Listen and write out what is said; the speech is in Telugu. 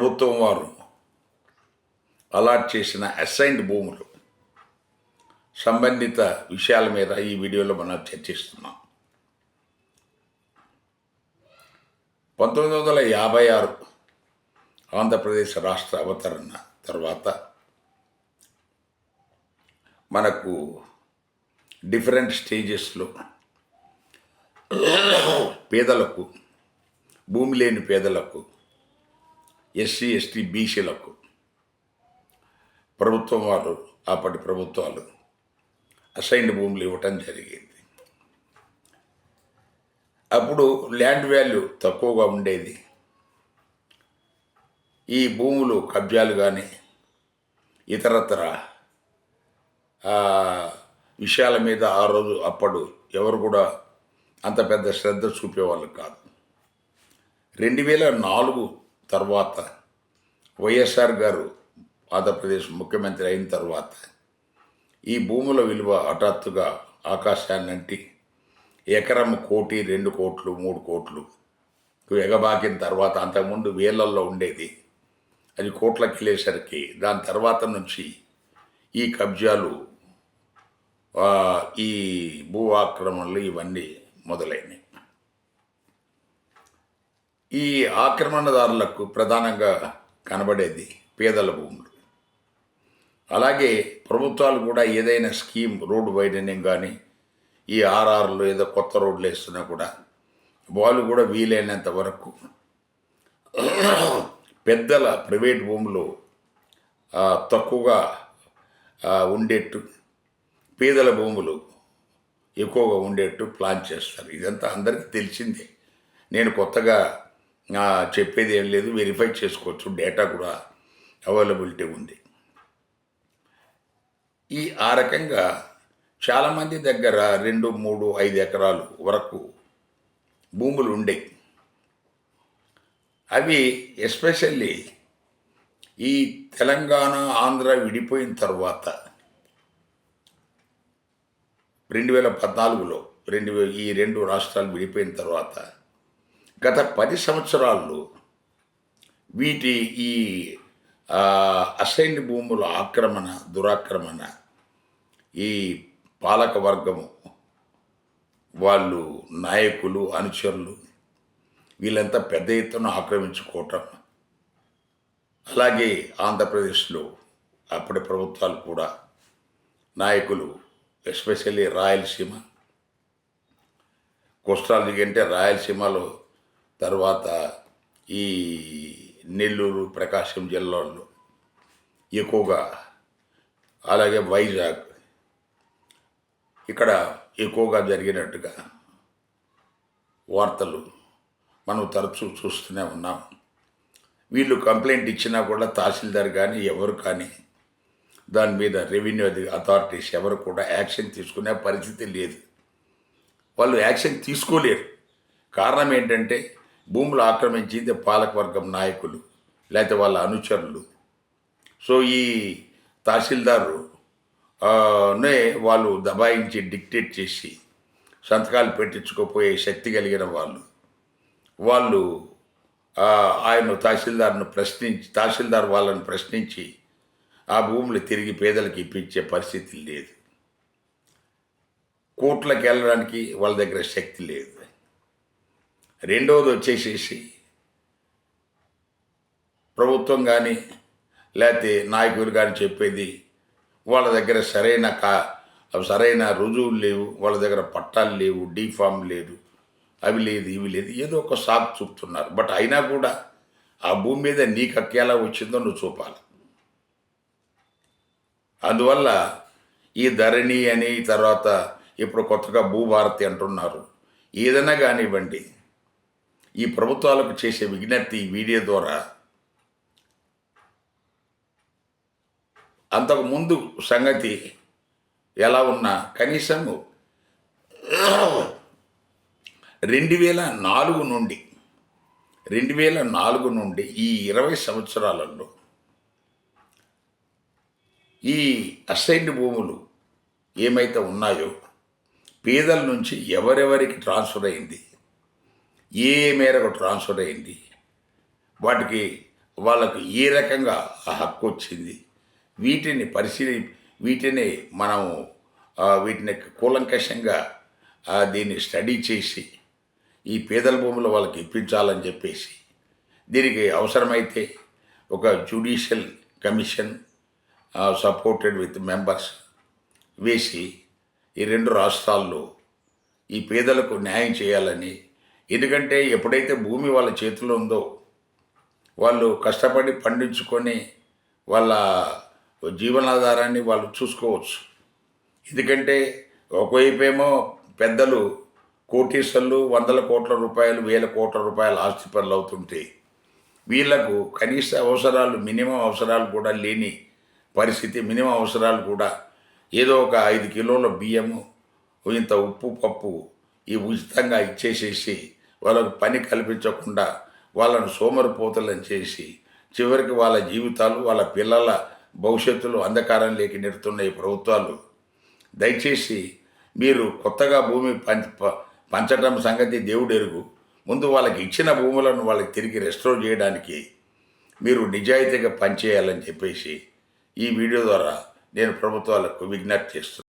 ప్రభుత్వం వారు అలాట్ చేసిన అసైన్డ్ భూములు సంబంధిత విషయాల మీద ఈ వీడియోలో మనం చర్చిస్తున్నాం. పంతొమ్మిది వందల యాభై ఆరు ఆంధ్రప్రదేశ్ రాష్ట్ర అవతరణ తర్వాత మనకు డిఫరెంట్ స్టేజెస్లో పేదలకు భూమి లేని పేదలకు ఎస్సీ ఎస్టీ బీసీలకు ప్రభుత్వం వారు అప్పటి ప్రభుత్వాలు అసైన్డ్ భూములు ఇవ్వటం జరిగింది. అప్పుడు ల్యాండ్ వాల్యూ తక్కువగా ఉండేది. ఈ భూములు కబ్జాలు కానీ ఇతరతర విషయాల మీద ఆ రోజు అప్పుడు ఎవరు కూడా అంత పెద్ద శ్రద్ధ చూపేవాళ్ళు కాదు. రెండు వేల నాలుగు తర్వాత వైఎస్ఆర్ గారు ఆంధ్రప్రదేశ్ ముఖ్యమంత్రి అయిన తర్వాత ఈ భూముల విలువ హఠాత్తుగా ఆకాశాన్నంటి ఎకరం కోటి రెండు కోట్లు మూడు కోట్లు ఎగబాకిన తర్వాత అంతకుముందు వేలల్లో ఉండేది. అది కోట్లకి వెళ్ళేసరికి దాని తర్వాత నుంచి ఈ కబ్జాలు ఈ భూ ఆక్రమణలు ఇవన్నీ మొదలైనవి ఈ ఆక్రమణదారులకు ప్రధానంగా కనబడేది పేదల భూములు. అలాగే ప్రభుత్వాలు కూడా ఏదైనా స్కీమ్ రోడ్డు వైడనింగ్ కానీ ఈ ఆర్ఆర్లు ఏదో కొత్త రోడ్లు వేస్తున్నా కూడా వాళ్ళు కూడా వీలైనంత వరకు పెద్దల ప్రైవేట్ భూములు తక్కువగా ఉండేట్టు పేదల భూములు ఎక్కువగా ఉండేట్టు ప్లాన్ చేస్తారు. ఇదంతా అందరికీ తెలిసిందే. నేను కొత్తగా చెప్పేది ఏం లేదు వెరిఫై చేసుకోవచ్చు డేటా కూడా అవైలబిలిటీ ఉంది. ఈ ఆ రకంగా చాలామంది దగ్గర రెండు మూడు ఐదు ఎకరాలు వరకు భూములు ఉండేవి అవి ఎస్పెషల్లీ ఈ తెలంగాణ ఆంధ్ర విడిపోయిన తర్వాత రెండు వేల పద్నాలుగులో రెండు ఈ రెండు రాష్ట్రాలు విడిపోయిన తర్వాత గత పది సంవత్సరాల్లో వీటి ఈ అసైన్డ్ భూముల ఆక్రమణ దురాక్రమణ ఈ పాలక వర్గము వాళ్ళు నాయకులు అనుచరులు వీళ్ళంతా పెద్ద ఎత్తున ఆక్రమించుకోవటం. అలాగే ఆంధ్రప్రదేశ్లో అప్పటి ప్రభుత్వాలు కూడా నాయకులు ఎస్పెషల్లీ రాయలసీమ. కోస్టల్ అంటే రాయలసీమలో తర్వాత ఈ నెల్లూరు ప్రకాశం జిల్లాల్లో ఎక్కువగా అలాగే వైజాగ్ ఇక్కడ ఎక్కువగా జరిగినట్టుగా వార్తలు మనం తరచూ చూస్తూనే ఉన్నాం. వీళ్ళు కంప్లైంట్ ఇచ్చినా కూడా తహసీల్దార్ కానీ ఎవరు కానీ దాని మీద రెవెన్యూ అథారిటీస్ ఎవరు కూడా యాక్షన్ తీసుకునే పరిస్థితి లేదు. వాళ్ళు యాక్షన్ తీసుకోలేరు. కారణం ఏంటంటే భూములు ఆక్రమించింది పాలకవర్గం నాయకులు లేకపోతే వాళ్ళ అనుచరులు. సో ఈ తహసీల్దారు నే వాళ్ళు దబాయించి డిక్టేట్ చేసి సంతకాలు పెట్టించుకోపోయే శక్తి కలిగిన వాళ్ళు. వాళ్ళు ఆయన తహసీల్దార్ను ప్రశ్నించి తహసీల్దార్ వాళ్ళని ప్రశ్నించి ఆ భూములు తిరిగి పేదలకు ఇప్పించే పరిస్థితి లేదు. కోట్లకు వెళ్ళడానికి వాళ్ళ దగ్గర శక్తి లేదు. రెండవది వచ్చేసేసి ప్రభుత్వం కానీ లేకపోతే నాయకులు కానీ చెప్పేది వాళ్ళ దగ్గర సరైన కా సరైన రుజువులు లేవు వాళ్ళ దగ్గర పట్టాలు లేవు డీఫామ్ లేదు అవి లేదు ఇవి లేదు ఏదో ఒక సాగు చూపుతున్నారు. బట్ అయినా కూడా ఆ భూమి మీద నీకు అక్కేలా ఎలా వచ్చిందో నువ్వు చూపాలి. అందువల్ల ఈ ధరణి అని తర్వాత ఇప్పుడు కొత్తగా భూభారతి అంటున్నారు. ఏదైనా కానివ్వండి ఈ ప్రభుత్వాలకు చేసే విజ్ఞప్తి ఈ వీడియో ద్వారా అంతకు ముందు సంగతి ఎలా ఉన్నా కనీసం రెండు వేల నాలుగు నుండి రెండు వేల నాలుగు నుండి ఈ ఇరవై సంవత్సరాలలో ఈ అసైన్డ్ భూములు ఏమైతే ఉన్నాయో పేదల నుంచి ఎవరెవరికి ట్రాన్స్ఫర్ అయింది ఏ మేరకు ట్రాన్స్ఫర్ అయింది? వాటికి వాళ్ళకు ఏ రకంగా ఆ హక్కు వచ్చింది? వీటిని పరిశీలి వీటిని మనం వీటిని కూలంకషంగా దీన్ని స్టడీ చేసి ఈ పేదల భూములు వాళ్ళకి ఇప్పించాలని చెప్పేసి దీనికి అవసరమైతే ఒక judicial commission supported with members వేసి ఈ రెండు రాష్ట్రాల్లో ఈ పేదలకు న్యాయం చేయాలని ఎందుకంటే ఎప్పుడైతే భూమి వాళ్ళ చేతిలో ఉందో వాళ్ళు కష్టపడి పండించుకొని వాళ్ళ జీవనాధారాన్ని వాళ్ళు చూసుకోవచ్చు. ఎందుకంటే ఒకవైపేమో పెద్దలు కోటీశ్వర్లు వందల కోట్ల రూపాయలు వేల కోట్ల రూపాయల ఆస్తి పనులు అవుతుంటే వీళ్ళకు కనీస అవసరాలు మినిమం అవసరాలు కూడా లేని పరిస్థితి మినిమం అవసరాలు కూడా ఏదో ఒక ఐదు కిలోల బియ్యము ఇంత ఉప్పు పప్పు ఈ ఉచితంగా ఇచ్చేసేసి వాళ్ళకు పని కల్పించకుండా వాళ్ళను సోమరిపోతలను చేసి చివరికి వాళ్ళ జీవితాలు వాళ్ళ పిల్లల భవిష్యత్తులో అంధకారం లేకి నెడుతున్న ఈ ప్రభుత్వాలు. దయచేసి మీరు కొత్తగా భూమి పంచ ప- పంచటం సంగతి దేవుడు ఎరుగు. ముందు వాళ్ళకి ఇచ్చిన భూములను వాళ్ళకి తిరిగి రెస్టోర్ చేయడానికి మీరు నిజాయితీగా పనిచేయాలని చెప్పేసి ఈ వీడియో ద్వారా నేను ప్రభుత్వాలకు విజ్ఞప్తి చేస్తున్నాను.